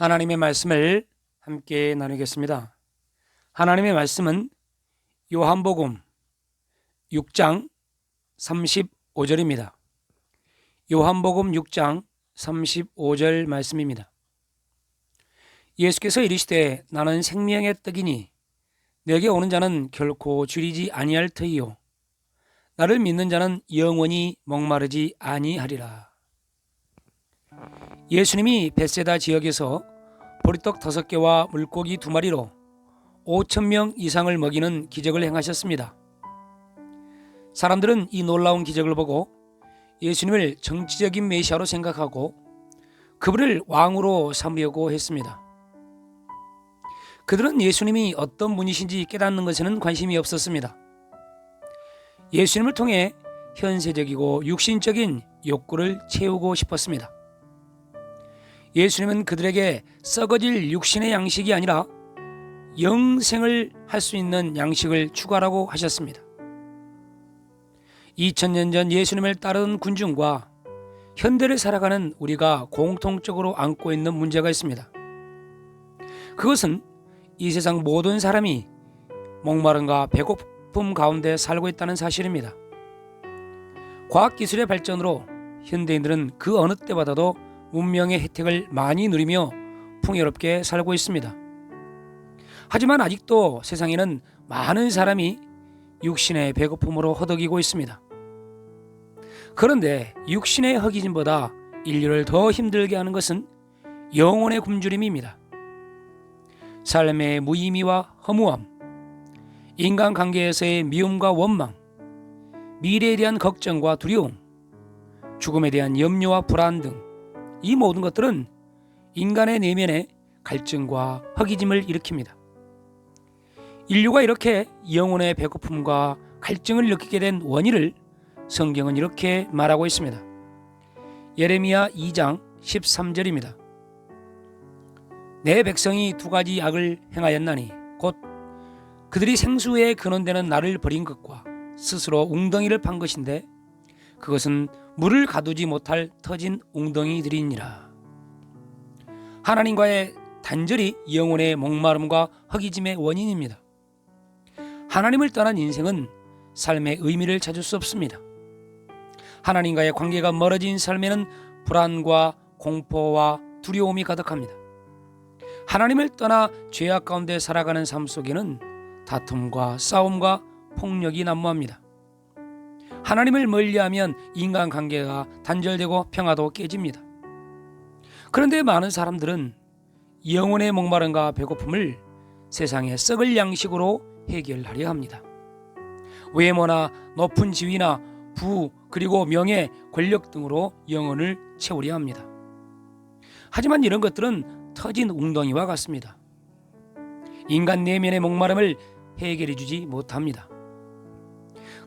하나님의 말씀을 함께 나누겠습니다. 하나님의 말씀은 요한복음 6장 35절입니다. 요한복음 6장 35절 말씀입니다. 예수께서 이르시되 나는 생명의 떡이니 내게 오는 자는 결코 줄이지 아니할 터이요 나를 믿는 자는 영원히 목마르지 아니하리라. 예수님이 베세다 지역에서 보리떡 다섯 개와 물고기 두 마리로 5천 명 이상을 먹이는 기적을 행하셨습니다. 사람들은 이 놀라운 기적을 보고 예수님을 정치적인 메시아로 생각하고 그분을 왕으로 삼으려고 했습니다. 그들은 예수님이 어떤 분이신지 깨닫는 것에는 관심이 없었습니다. 예수님을 통해 현세적이고 육신적인 욕구를 채우고 싶었습니다. 예수님은 그들에게 썩어질 육신의 양식이 아니라 영생을 할 수 있는 양식을 추가라고 하셨습니다. 2000년 전 예수님을 따르는 군중과 현대를 살아가는 우리가 공통적으로 안고 있는 문제가 있습니다. 그것은 이 세상 모든 사람이 목마름과 배고픔 가운데 살고 있다는 사실입니다. 과학기술의 발전으로 현대인들은 그 어느 때보다도 문명의 혜택을 많이 누리며 풍요롭게 살고 있습니다. 하지만 아직도 세상에는 많은 사람이 육신의 배고픔으로 허덕이고 있습니다. 그런데 육신의 허기짐보다 인류를 더 힘들게 하는 것은 영혼의 굶주림입니다. 삶의 무의미와 허무함, 인간 관계에서의 미움과 원망, 미래에 대한 걱정과 두려움, 죽음에 대한 염려와 불안 등 이 모든 것들은 인간의 내면에 갈증과 허기짐을 일으킵니다. 인류가 이렇게 영혼의 배고픔과 갈증을 느끼게 된 원인을 성경은 이렇게 말하고 있습니다. 예레미야 2장 13절입니다. 내 백성이 두 가지 악을 행하였나니 곧 그들이 생수에 근원되는 나를 버린 것과 스스로 웅덩이를 판 것인데 그것은 물을 가두지 못할 터진 웅덩이들이니라. 하나님과의 단절이 영혼의 목마름과 허기짐의 원인입니다. 하나님을 떠난 인생은 삶의 의미를 찾을 수 없습니다. 하나님과의 관계가 멀어진 삶에는 불안과 공포와 두려움이 가득합니다. 하나님을 떠나 죄악 가운데 살아가는 삶 속에는 다툼과 싸움과 폭력이 난무합니다. 하나님을 멀리하면 인간관계가 단절되고 평화도 깨집니다. 그런데 많은 사람들은 영혼의 목마름과 배고픔을 세상의 썩을 양식으로 해결하려 합니다. 외모나 높은 지위나 부 그리고 명예, 권력 등으로 영혼을 채우려 합니다. 하지만 이런 것들은 터진 웅덩이와 같습니다. 인간 내면의 목마름을 해결해 주지 못합니다.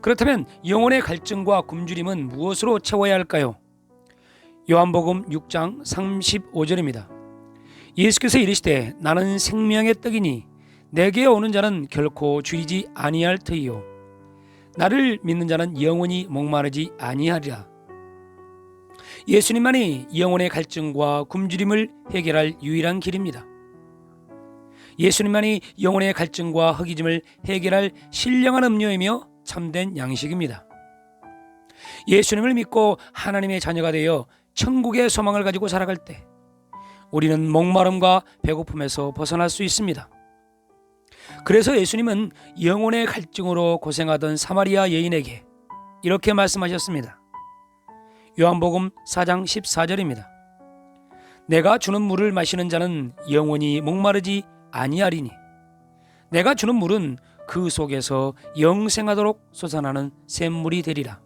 그렇다면 영혼의 갈증과 굶주림은 무엇으로 채워야 할까요? 요한복음 6장 35절입니다. 예수께서 이르시되 나는 생명의 떡이니 내게 오는 자는 결코 줄이지 아니할 터이요 나를 믿는 자는 영원히 목마르지 아니하리라. 예수님만이 영혼의 갈증과 굶주림을 해결할 유일한 길입니다. 예수님만이 영혼의 갈증과 허기짐을 해결할 신령한 음료이며 참된 양식입니다. 예수님을 믿고 하나님의 자녀가 되어 천국의 소망을 가지고 살아갈 때 우리는 목마름과 배고픔에서 벗어날 수 있습니다. 그래서 예수님은 영혼의 갈증으로 고생하던 사마리아 여인에게 이렇게 말씀하셨습니다. 요한복음 4장 14절입니다. 내가 주는 물을 마시는 자는 영원히 목마르지 아니하리니 내가 주는 물은 그 속에서 영생하도록 솟아나는 샘물이 되리라.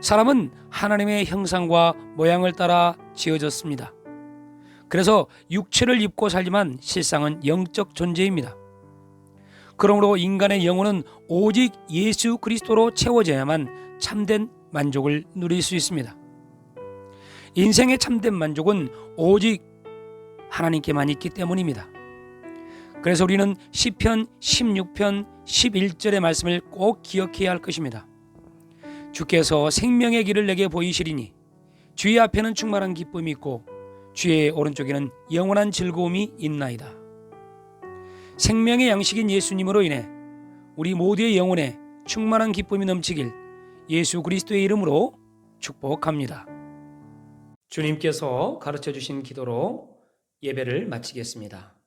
사람은 하나님의 형상과 모양을 따라 지어졌습니다. 그래서 육체를 입고 살지만 실상은 영적 존재입니다. 그러므로 인간의 영혼은 오직 예수 그리스도로 채워져야만 참된 만족을 누릴 수 있습니다. 인생의 참된 만족은 오직 하나님께만 있기 때문입니다. 그래서 우리는 시편 16편 11절의 말씀을 꼭 기억해야 할 것입니다. 주께서 생명의 길을 내게 보이시리니 주의 앞에는 충만한 기쁨이 있고 주의 오른쪽에는 영원한 즐거움이 있나이다. 생명의 양식인 예수님으로 인해 우리 모두의 영혼에 충만한 기쁨이 넘치길 예수 그리스도의 이름으로 축복합니다. 주님께서 가르쳐 주신 기도로 예배를 마치겠습니다.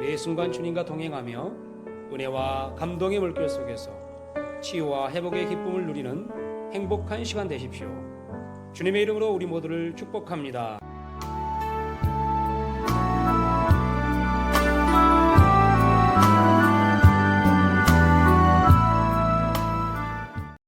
매 순간 주님과 동행하며 은혜와 감동의 물결 속에서 치유와 회복의 기쁨을 누리는 행복한 시간 되십시오. 주님의 이름으로 우리 모두를 축복합니다.